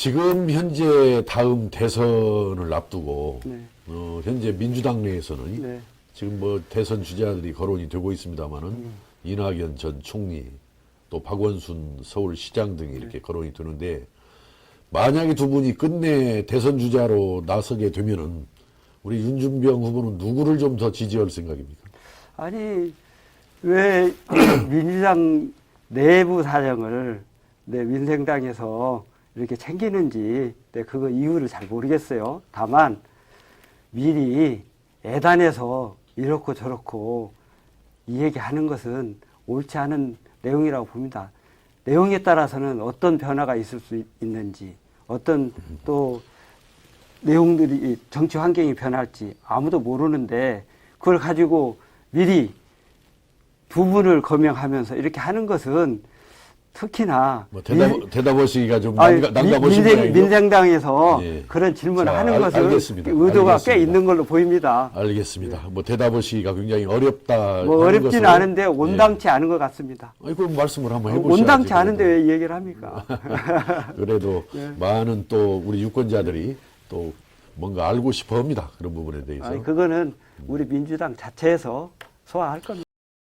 지금 현재 다음 대선을 앞두고 네. 어, 현재 민주당 내에서는 네. 지금 뭐 대선 주자들이 거론이 되고 있습니다만은 음. 이낙연 전 총리 또 박원순 서울시장 등이 이렇게 네. 거론이 되는데 만약에 두 분이 끝내 대선 주자로 나서게 되면은 우리 윤준병 후보는 누구를 좀 더 지지할 생각입니까? 아니 왜 민주당 내부 사정을 내 민생당에서 이렇게 챙기는지 네, 그거 이유를 잘 모르겠어요. 다만 미리 애단해서 이렇고 저렇고 이 얘기하는 것은 옳지 않은 내용이라고 봅니다. 내용에 따라서는 어떤 변화가 있을 수 있- 있는지 어떤 또 내용들이 이 정치 환경이 변할지 아무도 모르는데 그걸 가지고 미리 부분을 거명하면서 이렇게 하는 것은 특히나 뭐 대답 민- 대답하시기가 좀 난가, 민- 난감하신 민생? 민생당에서 예. 그런 질문을 자, 하는 알- 것은 알겠습니다. 의도가 꽤 알겠습니다. 있는 걸로 보입니다. 알겠습니다. 뭐 대답하시기가 굉장히 어렵다. 뭐 것으로- 않은데 온당치 않은 것 같습니다. 예. 아니, 그럼 말씀을 한번 해보시죠. 온당치 않은데 왜이 얘기를 합니까? 그래도 예. 많은 또 우리 유권자들이 또 뭔가 알고 싶어 합니다. 그런 부분에 대해서. 아니, 그거는 우리 민주당 자체에서 소화할 겁니다.